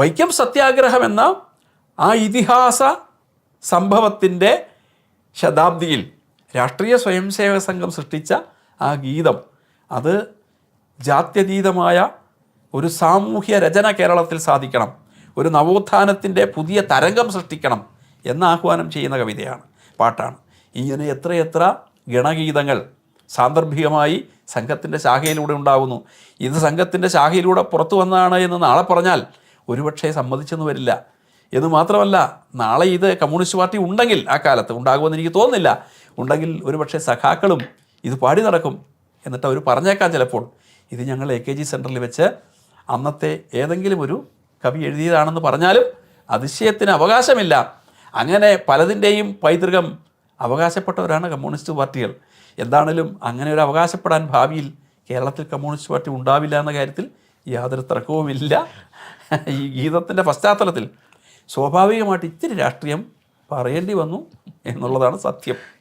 വൈക്കം സത്യാഗ്രഹം എന്ന ആ ഇതിഹാസ സംഭവത്തിന്റെ ശതാബ്ദിയിൽ രാഷ്ട്രീയ സ്വയംസേവക സംഘം സൃഷ്ടിച്ച ആ ഗീതം അത് ജാത്യതീതമായ ഒരു സാമൂഹ്യ രചന കേരളത്തിൽ സാധിക്കണം ഒരു നവോത്ഥാനത്തിന്റെ പുതിയ തരംഗം സൃഷ്ടിക്കണം എന്ന് ആഹ്വാനം ചെയ്യുന്ന കവിതയാണ് പാട്ടാണ്. ഇങ്ങനെ എത്രയെത്ര ഗണഗീതങ്ങൾ സാന്ദർഭികമായി സംഘത്തിന്റെ ശാഖയിലൂടെ ഉണ്ടാകുന്നു ഇത് സംഘത്തിന്റെ ശാഖയിലൂടെ പുറത്തു വന്നതാണ് എന്ന് നാളെ പറഞ്ഞാൽ ഒരുപക്ഷെ സമ്മതിച്ചെന്ന് വരില്ല. എന്ന് മാത്രമല്ല നാളെ ഇത് കമ്മ്യൂണിസ്റ്റ് പാർട്ടി ഉണ്ടെങ്കിൽ ആ കാലത്ത് ഉണ്ടാകുമെന്ന് എനിക്ക് തോന്നുന്നില്ല. ഉണ്ടെങ്കിൽ ഒരുപക്ഷെ സഖാക്കളും ഇത് പാടി നടക്കും എന്നിട്ട് അവർ പറഞ്ഞേക്കാം ചിലപ്പോൾ. ഇത് ഞങ്ങൾ എ കെ ജി സെന്ററിൽ വെച്ച് അന്നത്തെ ഏതെങ്കിലും ഒരു കവി എഴുതിയതാണെന്ന് പറഞ്ഞാലും അതിശയത്തിന് അവകാശമില്ല. അങ്ങനെ പലതിന്റെയും പൈതൃകം അവകാശപ്പെട്ടവരാണ് കമ്മ്യൂണിസ്റ്റ് പാർട്ടികൾ. എന്താണേലും അങ്ങനെ ഒരു അവകാശപ്പെടാൻ ഭാവിയിൽ കേരളത്തിൽ കമ്മ്യൂണിസ്റ്റ് പാർട്ടി ഉണ്ടാവില്ല എന്ന കാര്യത്തിൽ യാതൊരു തർക്കവുമില്ല. ഈ ഗീതത്തിന്റെ പശ്ചാത്തലത്തിൽ സ്വാഭാവികമായിട്ട് ഇത്തിരി രാഷ്ട്രീയം പറയേണ്ടി വന്നു എന്നുള്ളതാണ് സത്യം.